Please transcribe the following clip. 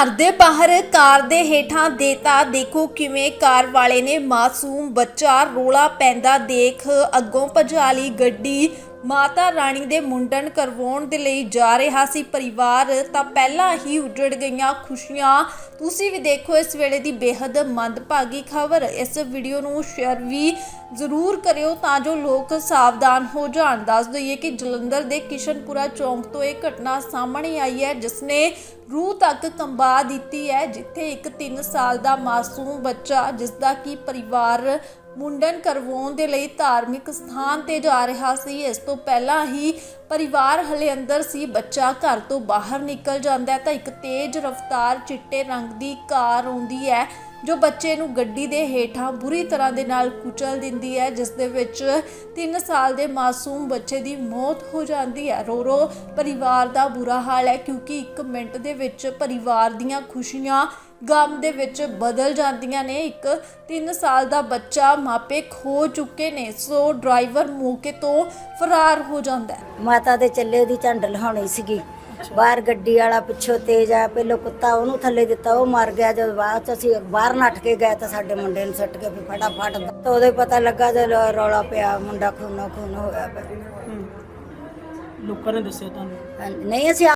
ਘਰ ਦੇ ਬਾਹਰ ਕਾਰ ਦੇ ਹੇਠਾਂ ਦੇਤਾ। ਦੇਖੋ ਕਿਵੇਂ ਕਾਰ ਵਾਲੇ ਨੇ ਮਾਸੂਮ ਬੱਚਾ ਰੋਲਾ ਪੈਂਦਾ। ਦੇਖ ਅੱਗੋਂ ਭਜਾ ਲਈ ਗੱਡੀ। ਮਾਤਾ ਰਾਣੀ ਦੇ ਮੁੰਡਨ ਕਰਵਾਉਣ ਦੇ ਲਈ ਜਾ ਰਿਹਾ ਸੀ ਪਰਿਵਾਰ, ਤਾਂ ਪਹਿਲਾਂ ਹੀ ਉਜੜ ਗਈਆਂ ਖੁਸ਼ੀਆਂ। ਤੁਸੀਂ ਵੀ ਦੇਖੋ ਇਸ ਵੇਲੇ ਦੀ ਬੇਹੱਦ ਮੰਦਭਾਗੀ ਖਬਰ। ਇਸ ਵੀਡੀਓ ਨੂੰ ਸ਼ੇਅਰ ਵੀ ਜ਼ਰੂਰ ਕਰਿਓ ਤਾਂ ਜੋ ਲੋਕ ਸਾਵਧਾਨ ਹੋ ਜਾਣ। ਦੱਸ ਦਈਏ ਕਿ ਜਲੰਧਰ ਦੇ ਕਿਸ਼ਨਪੁਰਾ ਚੌਂਕ ਤੋਂ ਇਹ ਘਟਨਾ ਸਾਹਮਣੇ ਆਈ ਹੈ ਜਿਸ ਨੇ ਰੂਹ ਤੱਕ ਕੰਬਾ ਦਿੱਤੀ ਹੈ, ਜਿੱਥੇ ਇੱਕ 3 ਸਾਲ ਦਾ ਮਾਸੂਮ ਬੱਚਾ ਜਿਸ ਦਾ ਕੀ ਪਰਿਵਾਰ ਮੁੰਡਨ ਕਰਵਾਉਣ ਦੇ ਲਈ ਧਾਰਮਿਕ ਸਥਾਨ ਤੇ ਜਾ ਰਿਹਾ ਸੀ। ਇਸ ਤੋਂ ਪਹਿਲਾਂ ਹੀ ਪਰਿਵਾਰ ਹਲੇ ਅੰਦਰ ਸੀ, ਬੱਚਾ ਘਰ ਤੋਂ ਬਾਹਰ ਨਿਕਲ ਜਾਂਦਾ ਤਾਂ ਇੱਕ ਤੇਜ਼ ਰਫ਼ਤਾਰ ਚਿੱਟੇ ਰੰਗ ਦੀ ਕਾਰ ਆਉਂਦੀ ਹੈ। ਜੋ ਬੱਚੇ ਨੂੰ ਗੱਡੀ ਦੇ ਹੇਠਾਂ ਬੁਰੀ ਤਰ੍ਹਾਂ ਦੇ ਨਾਲ ਕੁਚਲ ਦਿੰਦੀ ਹੈ, ਜਿਸ ਦੇ ਵਿੱਚ 3 ਸਾਲ ਦੇ ਮਾਸੂਮ ਬੱਚੇ ਦੀ ਮੌਤ ਹੋ ਜਾਂਦੀ ਹੈ। ਰੋ ਰੋ, ਪਰਿਵਾਰ ਦਾ ਬੁਰਾ ਹਾਲ ਹੈ ਕਿਉਂਕਿ 1 ਮਿੰਟ ਦੇ ਵਿੱਚ ਪਰਿਵਾਰ ਦੀਆਂ ਖੁਸ਼ੀਆਂ ਗਮ ਦੇ ਵਿੱਚ ਬਦਲ ਜਾਂਦੀਆਂ ਨੇ। ਇੱਕ 3 ਸਾਲ ਦਾ ਬੱਚਾ ਮਾਪੇ ਖੋ ਚੁੱਕੇ ਨੇ, ਸੋ ਡਰਾਈਵਰ ਮੌਕੇ ਤੋਂ ਫਰਾਰ ਹੋ ਜਾਂਦਾ ਹੈ। ਮਾਤਾ ਦੇ ਚੱਲੇ ਦੀ ਝੰਡ ਲਹਾਉਣੀ ਸੀਗੀ। ਬਾਹਰ ਗੱਡੀ ਵਾਲਾ ਪਿੱਛੋਂ ਤੇਜ਼ ਆ ਪਹਿਲੋਂ ਕੁੱਤਾ ਉਹਨੂੰ ਥੱਲੇ ਦਿੱਤਾ ਉਹ ਮਰ ਗਿਆ ਜਦ ਬਾਅਦ ਚ ਅਸੀਂ ਬਾਹਰ ਨੱਠ ਕੇ ਗਏ ਤਾਂ ਸਾਡੇ ਮੁੰਡੇ ਨੂੰ ਸੁੱਟ ਕੇ ਵੀ ਫਟਾਫਟ ਤਾਂ ਉਹਦੇ ਪਤਾ ਲੱਗਾ ਜਦ ਰੌਲਾ ਪਿਆ ਮੁੰਡਾ ਖੂਨੋ ਖੂਨ ਹੋਇਆ ਪਿਆ। ਲੋਕਾਂ ਨੇ ਦੱਸਿਆ ਤੁਹਾਨੂੰ? ਨਹੀਂ ਅਸੀਂ